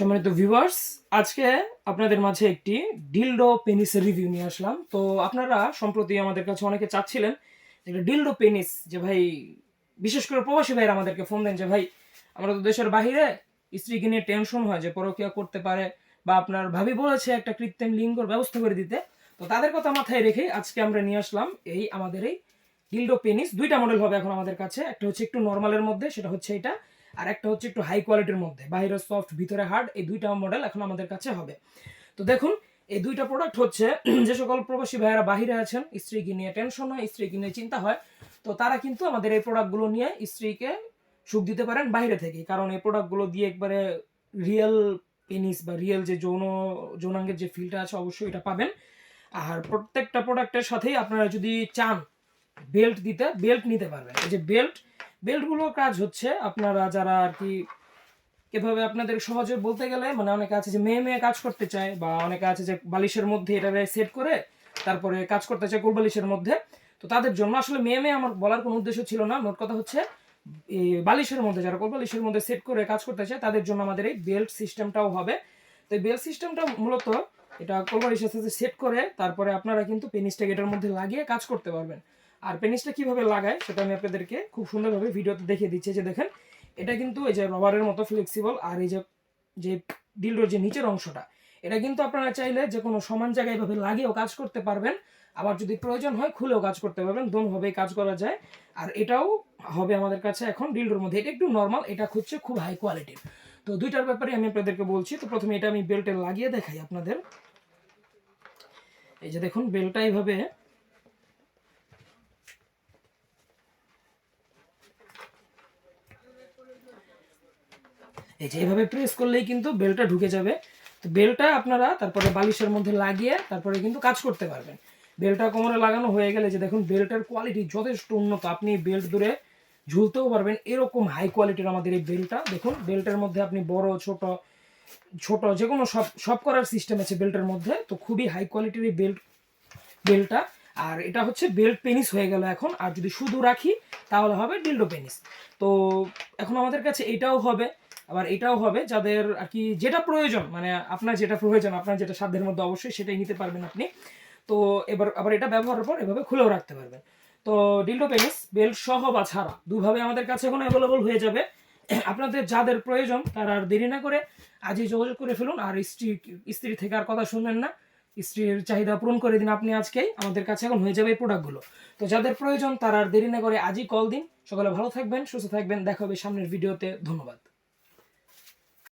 সম্মানিত ভিউয়ার্স আজকে আপনাদের মাঝে একটি ডিলডো পেনিসের রিভিউ নিয়ে আসলাম। তো আপনারা সম্প্রতি আমাদের কাছে অনেকে চাচ্ছিলেন একটা ডিলডো পেনিস যে ভাই, বিশেষ করে প্রবাসী ভাইয়েরা আমাদেরকে ফোন দেন যে, ভাই, আমরা তো দেশের বাহিরে স্ত্রীকে নিয়ে টেনশন হয় যে পরকিয়া করতে পারে বা আপনার ভাবি বলেছে একটা কৃত্রিম লিঙ্গর ব্যবস্থা করে দিতে। তো তাদের কথা মাথায় রেখে আজকে আমরা নিয়ে আসলাম এই আমাদের এই ডিলডো পেনিস দুইটা মডেল হবে এখন আমাদের কাছে। একটা হচ্ছে একটু নর্মালের মধ্যে, সেটা হচ্ছে এটা। আর একটা হচ্ছে একটু হাই কোয়ালিটির মধ্যে। বাইরে সফট ভিতরে হার্ড এই দুইটা মডেল এখন আমাদের কাছে হবে। তো দেখুন, এই দুইটা প্রোডাক্ট হচ্ছে, যে সকল প্রবাসী ভাইয়েরা বাহিরে আছেন, স্ত্রীকে নিয়ে টেনশন হয়, স্ত্রীকে নিয়ে চিন্তা হয়, তো তারা কিন্তু আমাদের এই প্রোডাক্টগুলো নিয়ে স্ত্রীকে সুখ দিতে পারেন বাইরে থেকে কারণ এই প্রোডাক্টগুলো দিয়ে একবারে রিয়েল পেনিস বা রিয়েল যে যৌন, যৌনাঙ্গের যে ফিলটা আছে, অবশ্যই এটা পাবেন। আর প্রত্যেকটা প্রোডাক্টের সাথেই আপনারা যদি চান বেল্ট দিতে বেল্ট নিতে পারবেন। এই যে বেল্ট বেল্টগুলোর কাজ হচ্ছে। আপনারা যারা আর কি কীভাবে আপনাদের সহজে বলতে গেলে মানে অনেকে আছে যে মেয়ে মেয়ে কাজ করতে চায় বা অনেকে আছে যে বালিশের মধ্যে এটা সেট করে, তারপরে কাজ করতে চায় কোল বালিশের মধ্যে। তো তাদের জন্য আসলে মেয়ে মেয়ে আমার বলার কোনো উদ্দেশ্য ছিল না। মোট কথা হচ্ছে বালিশের মধ্যে যারা কোল বালিশের মধ্যে সেট করে কাজ করতে চায়, তাদের জন্য আমাদের এই বেল্ট সিস্টেমটাও হবে। তো এই বেল্ট সিস্টেমটা মূলত এটা কোল বালিশের সাথে সেট করে, তারপরে আপনারা কিন্তু পেনিসটাকে এটার মধ্যে লাগিয়ে কাজ করতে পারবেন। আর পেনিসটা কীভাবে লাগায়, সেটা আমি আপনাদেরকে খুব সুন্দরভাবে ভিডিওতে দেখিয়ে দিচ্ছি। যে দেখেন, এটা কিন্তু এই যে রবারের মতো ফ্লেক্সিবল আর এই যে যে ডিলডোর যে নিচের অংশটা, এটা কিন্তু আপনারা চাইলে যে কোনো সমান জায়গায় এভাবে লাগিয়েও কাজ করতে পারবেন। আবার যদি প্রয়োজন হয়, খুলেও কাজ করতে পারবেন। দোনোভাবেই কাজ করা যায়। আর এটাও হবে আমাদের কাছে এখন ডিলডোর মধ্যে। এটা একটু নর্মাল এটা হচ্ছে খুব হাই কোয়ালিটির তো দুইটার ব্যাপারে আমি আপনাদেরকে বলছি। তো প্রথমে এটা আমি বেল্টে লাগিয়ে দেখাই আপনাদের। এই যে দেখুন বেল্টটা এইভাবে এই যে এইভাবে প্রেস করলেই কিন্তু বেলটা ঢুকে যাবে। তো বেলটা আপনারা তারপরে বালিশের মধ্যে লাগিয়ে তারপরে কিন্তু কাজ করতে পারবেন। বেলটা কোমরে লাগানো হয়ে গেলে যে দেখুন বেল্টের কোয়ালিটি যথেষ্ট উন্নত। আপনি বেল্ট ধরে ঝুলতেও পারবেন। এরকম হাই কোয়ালিটির আমাদের এই বেল্টটা দেখুন, বেল্টের মধ্যে আপনি বড়, ছোট ছোট যে কোনো সব সব করার সিস্টেম আছে বেল্টের মধ্যে। তো খুবই হাই কোয়ালিটির এই বেল্ট। বেল্টটা আর এটা হচ্ছে বেল্ট পেনিস হয়ে গেল এখন। আর যদি শুধু রাখি, তাহলে হবে ডিল্ডো পেনিস তো এখন আমাদের কাছে এটাও হবে। আবার এটাও হবে যাদের আর কি যেটা প্রয়োজন মানে আপনার যেটা প্রয়োজন, আপনার যেটা সাধ্যের মধ্যে অবশ্যই সেটাই নিতে পারবেন আপনি। তো এবার, আবার এটা ব্যবহারের পর এভাবে খুলেও রাখতে পারবেন। তো ডিল্ডো পেনিস বেল্ট সহ বা ছাড়া দুভাবে আমাদের কাছে এখন অ্যাভেলেবল হয়ে যাবে। আপনাদের যাদের প্রয়োজন তারা আর দেরি না করে আজই যোগাযোগ করে ফেলুন। আর স্ত্রী স্ত্রী থেকে আর কথা শুনবেন না। স্ত্রীর চাহিদা পূরণ করে দিন আপনি আজকেই। আমাদের কাছে এখন হয়ে যাবে এই প্রোডাক্টগুলো তো যাদের প্রয়োজন তারা আর দেরি না করে আজই কল দিন। সকালে ভালো থাকবেন, সুস্থ থাকবেন। দেখা হবে সামনের ভিডিওতে ধন্যবাদ।